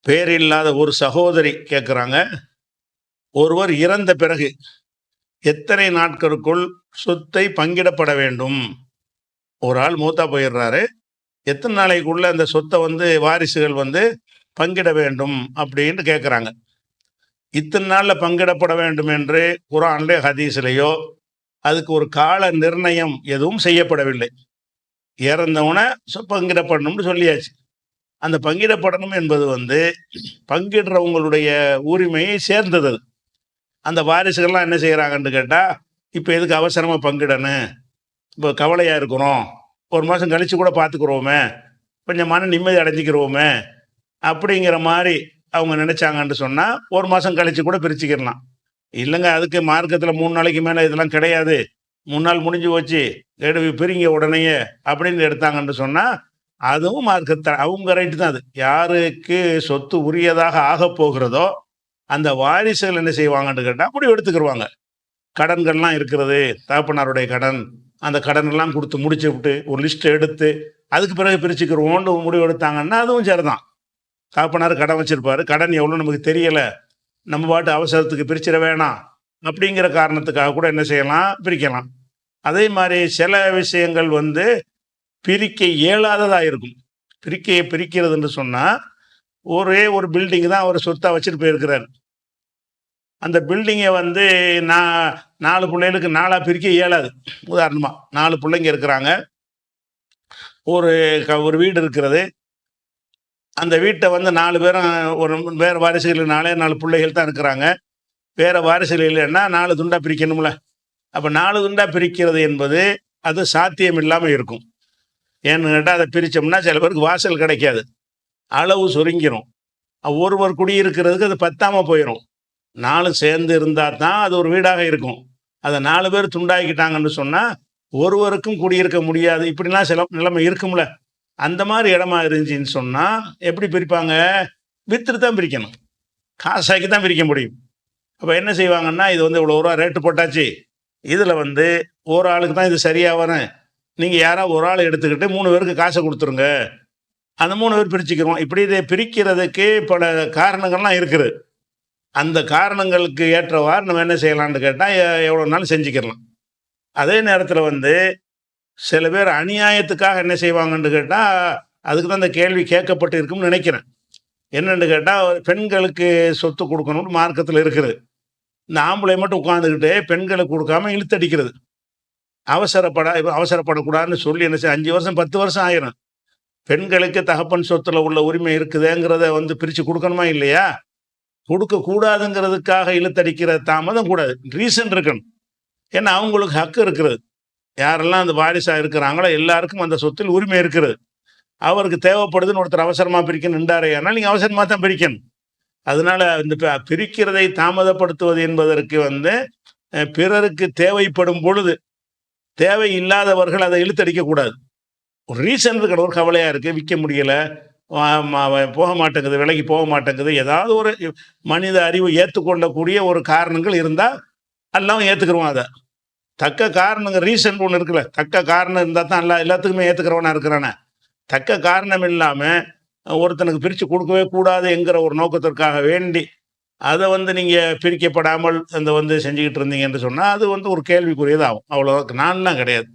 பேர் இல்லாத ஒரு சகோதரி கேட்குறாங்க ஒருவர் இறந்த பிறகு எத்தனை நாட்களுக்குள் சொத்தை பங்கிடப்பட வேண்டும்? ஒரு ஆள் மூத்தா போயிடுறாரு. எத்தனை நாளைக்குள்ள அந்த சொத்தை வந்து வாரிசுகள் வந்து பங்கிட வேண்டும் அப்படின்னு கேட்குறாங்க இத்தனை நாளில் பங்கிடப்பட வேண்டும் என்று குரான்லே ஹதீஸ்லேயோ அதுக்கு ஒரு கால நிர்ணயம் எதுவும் செய்யப்படவில்லை. இறந்தவனை சொ- பங்கிடப்படணும்னு சொல்லியாச்சு. அந்த பங்கிடப்படணும் என்பது வந்து பங்கிடுறவங்களுடைய உரிமையை சேர்ந்தது. அந்த வாரிசுகள்லாம் என்ன செய்கிறாங்கன்னு கேட்டால் இப்போ எதுக்கு அவசரமாக பங்கிடணும்? இப்போ கவலையாக இருக்கிறோம். ஒரு மாதம் கழித்து கூட பார்த்துக்குறோமே கொஞ்சம் மன நிம்மதி அடைஞ்சிக்கிறோமே. அப்படிங்கிற மாதிரி அவங்க நினச்சாங்கன்னு சொன்னால் ஒரு மாதம் கழித்து கூட பிரிச்சுக்கிடலாம். இல்லைங்க அதுக்கு மார்க்கத்தில் மூணு நாளைக்கு மேலே இதெல்லாம் கிடையாது. மூணு நாள் முடிஞ்சு போச்சு. எடுவி பிரிங்க உடனேயே அப்படின்னு எடுத்தாங்கன்னு சொன்னால் அதுவும் மார்க்கத்தை அவங்க ரைட்டு தான் அது. யாருக்கு சொத்து உரியதாக ஆகப் போகிறதோ அந்த வாரிசுகள் என்ன செய்வாங்கன்னு கேட்டால் முடிவு எடுத்துக்கிடுவாங்க கடன்கள்லாம் இருக்கிறது தகப்பனாருடைய கடன் அந்த கடனெல்லாம் கொடுத்து முடிச்சு விட்டு ஒரு லிஸ்ட் எடுத்து அதுக்கு பிறகு பிரிச்சுக்கிறோம்னு முடிவு எடுத்தாங்கன்னா அதுவும் சரிதான். தகப்பனார் கடன் வச்சிருப்பார் கடன் எவ்வளோ நமக்கு தெரியலை. நம்ம பாட்டு அவசரத்துக்கு பிரிச்சிட வேணாம். அப்படிங்கிற காரணத்துக்காக கூட என்ன செய்யலாம்? பிரிக்கலாம். அதே மாதிரி சில விஷயங்கள் வந்து பிரிக்க இயலாததாக இருக்கும் பிரிக்கையை பிரிக்கிறதுன்னு சொன்னால் ஒரே ஒரு பில்டிங் தான் அவர் சொத்தாக வச்சுட்டு போயிருக்கிறார். அந்த பில்டிங்கை வந்து நான் நாலு பிள்ளைகளுக்கு நாலாக பிரிக்க இயலாது. உதாரணமாக நாலு பிள்ளைங்க இருக்கிறாங்க. ஒரு க- ஒரு வீடு இருக்கிறது. அந்த வீட்டை வந்து நாலு பேரும் ஒரு வேறு வாரிசுகள் நாலே நாலு பிள்ளைகள் தான் இருக்கிறாங்க. வேறு வாரிசுகள் இல்லைன்னா நாலு துண்டாக பிரிக்கணும்ல. அப்போ நாலு துண்டாக பிரிக்கிறது என்பது அது சாத்தியம் இல்லாமல் இருக்கும். ஏன்னு கேட்டால் அதை பிரித்தோம்னா சில பேருக்கு வாசல் கிடைக்காது. அளவு சுருங்கிடும் ஒருவர் குடியிருக்கிறதுக்கு அது பத்தாமல் போயிடும் நாலு சேர்ந்து இருந்தால் தான் அது ஒரு வீடாக இருக்கும். அதை நாலு பேர் துண்டாக்கிட்டாங்கன்னு சொன்னால் ஒருவருக்கும் குடியிருக்க முடியாது. இப்படிலாம் சில நிலைமை இருக்கும்ல. அந்த மாதிரி இடமா இருந்துச்சின்னு சொன்னால் எப்படி பிரிப்பாங்க? வித்துட்டு தான் பிரிக்கணும். காசாக்கி தான் பிரிக்க முடியும். அப்போ என்ன செய்வாங்கன்னா இது வந்து இவ்வளோ ரூபா ரேட்டு போட்டாச்சு. இதில் வந்து ஒரு ஆளுக்கு தான் இது சரியாக வரும். நீங்கள் யாராவது ஒரு ஆள் எடுத்துக்கிட்டு மூணு பேருக்கு காசை கொடுத்துருங்க. அந்த மூணு பேர் பிரிச்சுக்கிறோம். இப்படி இதை பிரிக்கிறதுக்கு பல காரணங்கள்லாம் இருக்குது. அந்த காரணங்களுக்கு ஏற்றவாறு நம்ம என்ன செய்யலாம்னு கேட்டால் எவ்வளோ நாள் செஞ்சுக்கிடலாம் அதே நேரத்தில் வந்து சில பேர் அநியாயத்துக்காக என்ன செய்வாங்கன்னு கேட்டால் அதுக்கு தான் இந்த கேள்வி கேட்கப்பட்டு இருக்கும்னு நினைக்கிறேன். என்னென்னு கேட்டால் பெண்களுக்கு சொத்து கொடுக்கணும்னு மார்க்கத்தில் இருக்குது. இந்த ஆம்பளை மட்டும் உட்காந்துக்கிட்டு பெண்களுக்கு கொடுக்காம இழுத்தடிக்கிறது. அவசரப்படா அவசரப்படக்கூடாதுன்னு சொல்லி என்ன செய்ய அஞ்சு வருஷம் பத்து வருஷம் ஆயிரும். பெண்களுக்கு தகப்பன் சொத்துல உள்ள உரிமை இருக்குதுங்கிறத வந்து பிரித்து கொடுக்கணுமா இல்லையா? கொடுக்கக்கூடாதுங்கிறதுக்காக இழுத்தடிக்கிற தாமதம் கூடாது ரீசன் இருக்கணும். ஏன்னா அவங்களுக்கு ஹக்கு இருக்கிறது யாரெல்லாம் அந்த வாரிசாக இருக்கிறாங்களோ எல்லாருக்கும் அந்த சொத்தில் உரிமை இருக்கிறது அவருக்கு தேவைப்படுதுன்னு ஒருத்தர் அவசரமாக பிரிக்கணும் நின்றாரே ஆனால் நீங்கள் அவசரமாக தான் பிரிக்கணும். அதனால இந்த பிரிக்கிறதை தாமதப்படுத்துவது என்பதற்கு வந்து பிறருக்கு தேவைப்படும் பொழுது தேவை இல்லாதவர்கள் அதை இழுத்தடிக்க கூடாது ஒரு ரீசன் இருக்கணும் ஒரு கவலையா இருக்கு. விற்க முடியல. போக மாட்டேங்குது விலைக்கு போக மாட்டேங்குது. ஏதாவது ஒரு மனித அறிவு ஏற்றுக்கொள்ளக்கூடிய ஒரு காரணங்கள் இருந்தால் எல்லாம் ஏற்றுக்கிறோம் அதை. தக்க காரணங்க ரீசன் ஒன்று இருக்குல்ல. தக்க காரணம் இருந்தால் தான் எல்லா எல்லாத்துக்குமே ஏற்றுக்கிறவனா இருக்கிறானே. தக்க காரணம் இல்லாமல் ஒருத்தனுக்கு பிரித்து கொடுக்கவே கூடாதுங்கிற ஒரு நோக்கத்திற்காக வேண்டி அதை வந்து நீங்கள் பிரிக்கப்படாமல் அந்த வந்து செஞ்சுக்கிட்டு இருந்தீங்கன்னு சொன்னால் அது வந்து ஒரு கேள்விக்குரியதாகும். அவ்வளோதான் நான்லாம் கிடையாது.